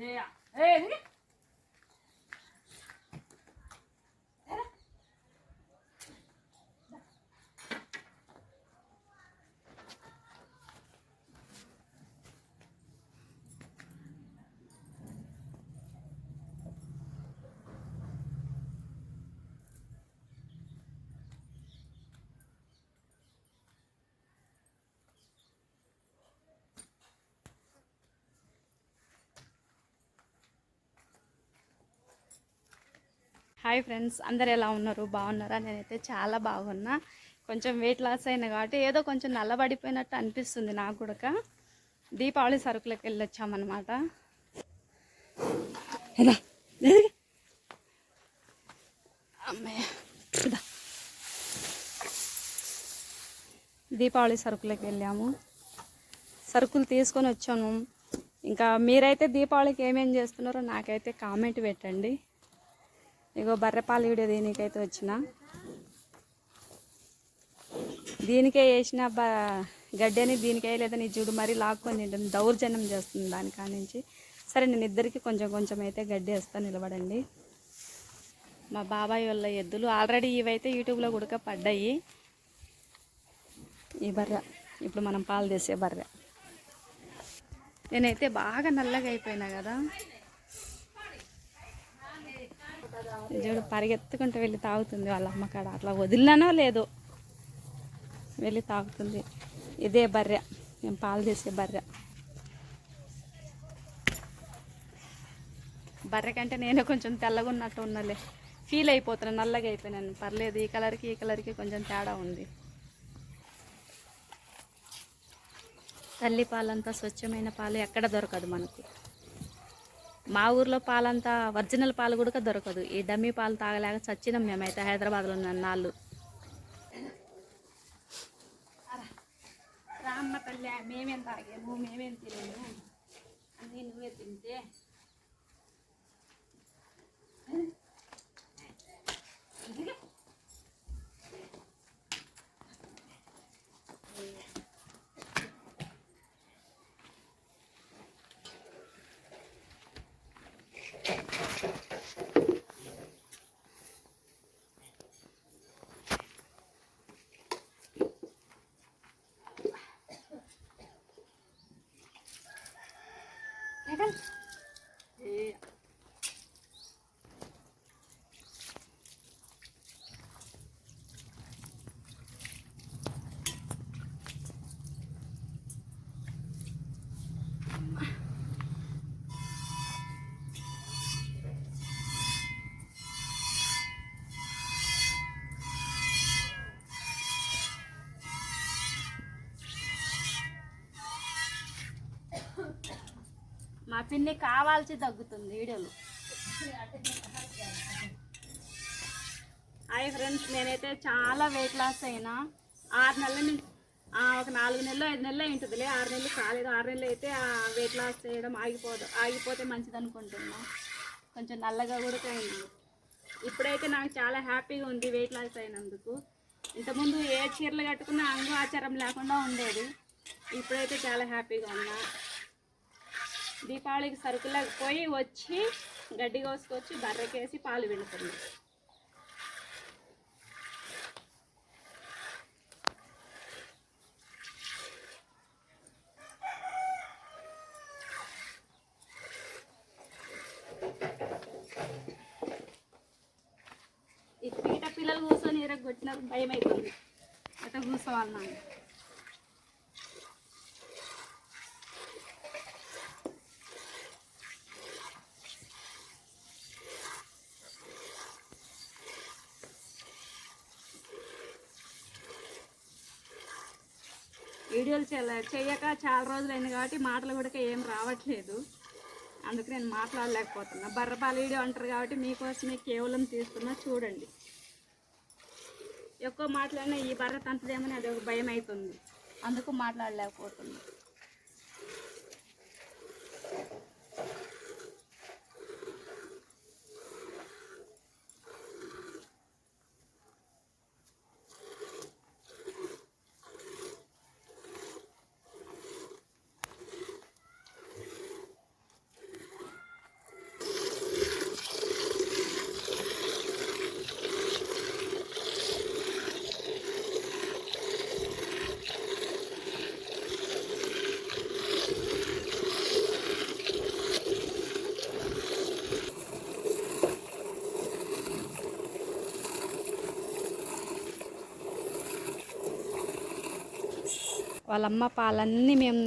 哎呀哎你看 hi friends అందరు ఎలా ఉన్నారు? బాగున్నారా? నేనైతే చాలా బాగున్నా. కొంచెం వెయిట్ లాస్ అయినా కాబట్టి ఏదో కొంచెం నల్లబడిపోయినట్టు అనిపిస్తుంది నాకు కూడా దీపావళి సరుకులకు వెళ్ళొచ్చామన్నమాట. అమ్మయ్య. దీపావళి సరుకులకు వెళ్ళాము. సరుకులు తీసుకొని వచ్చాము ఇంకా మీరైతే దీపావళికి ఏమేం చేస్తున్నారో నాకైతే కామెంట్ పెట్టండి. ఇగో బర్రెపాలు వీడియో దీనికైతే వచ్చిన. దీనికే వేసిన బ గడ్డని దీనికే లేదని జుడు మరీ లాక్కొని తింటుంది. దౌర్జన్యం చేస్తుంది దానికా నుంచి సరే నేను ఇద్దరికి కొంచెం కొంచెం అయితే గడ్డి వేస్తాను నిలబడండి. మా బాబాయ్ వాళ్ళ ఎద్దులు ఆల్రెడీ ఇవైతే యూట్యూబ్లో కూడా పడ్డాయి. ఈ బర్రె ఇప్పుడు మనం పాలు తీసే బర్రె. నేనైతే బాగా నల్లగా అయిపోయినా కదా. చూడు పరిగెత్తుకుంటూ వెళ్ళి తాగుతుంది వాళ్ళ అమ్మకాడ అట్లా వదిలినానో లేదో. వెళ్ళి తాగుతుంది. ఇదే బర్రె. నేను పాలు తీసే బర్రె. బర్రె కంటే నేను కొంచెం తెల్లగా ఉన్నట్టు ఉన్నలే. ఫీల్ అయిపోతున్నాను నల్లగా అయిపోయినాను. పర్లేదు ఈ కలర్కి ఈ కలర్కి కొంచెం తేడా ఉంది. తల్లి పాలంతా స్వచ్ఛమైన పాలు ఎక్కడ దొరకదు మనకు. మా ఊర్లో పాలంతా ఒరిజినల్ పాలు కూడా దొరకదు. ఈ డమ్మీ పాలు తాగలేక చచ్చినాం మేమైతే హైదరాబాద్లో ఉన్న నాళ్ళు. రామ్మ తల్లి మేమేం తాగేము మేమేం తినము అన్నీ నువ్వే తింటే ఏ మా పిన్ని కావాల్సి తగ్గుతుంది వీడియోలు. హాయ్ ఫ్రెండ్స్ నేనైతే చాలా వెయిట్ లాస్ అయినా ఆరు నెలల నుంచి ఒక నాలుగు నెలలు ఐదు నెలలు ఉంటుందిలే ఆరు నెలలు కాలేదు. ఆరు నెలలు అయితే ఆ వెయిట్ లాస్ చేయడం ఆగిపోదు ఆగిపోతే మంచిది అనుకుంటున్నాం. కొంచెం నల్లగా కూడా అయింది ఇప్పుడైతే నాకు చాలా హ్యాపీగా ఉంది వెయిట్ లాస్ అయినందుకు. ఇంతకుముందు ఏ చీరలు కట్టుకున్నా అంగు ఆచారం లేకుండా ఉండేది. ఇప్పుడైతే చాలా హ్యాపీగా ఉన్నా. దీపావళికి సరుకులకు పోయి వచ్చి గడ్డి కోసుకొచ్చి బర్రెకేసి పాలు పిండుతుంది ఈ పీట విరగొట్టినారు భయం అవుతుంది అట్లా కూర్చోవాలన్నా. వీడియోలు చేయ- చేయక చాలా రోజులు అయింది కాబట్టి మాటలు కూడా ఏం రావట్లేదు. అందుకు నేను మాట్లాడలేకపోతున్నా. బర్రపాల వీడియో అంటారు కాబట్టి మీకోసమే కేవలం తీస్తున్నా. చూడండి. ఎక్కువ మాట్లాడినా ఈ బర్ర తంతదేమని అది ఒక భయం అవుతుంది అందుకు మాట్లాడలేకపోతుంది వాళ్ళమ్మ పాలన్నీ మేము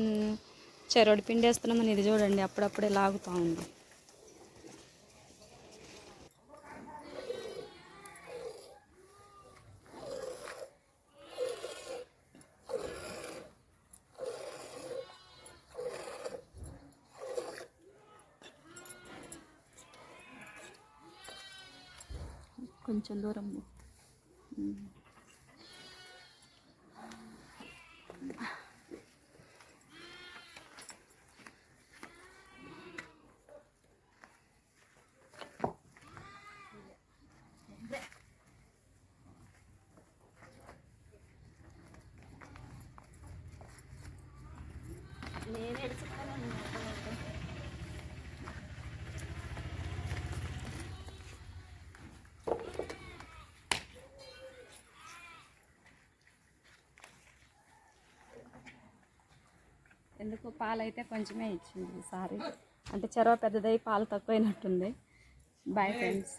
చెరొడి పిండేస్తున్నామని ఇది చూడండి అప్పుడప్పుడే లాగుతూ ఉంది. కొంచెం దూరం. ఎందుకు పాలు అయితే కొంచెమే ఇచ్చింది ఈసారి అంటే చెరవ పెద్దదై పాలు తక్కువైనట్టుంది. Bye friends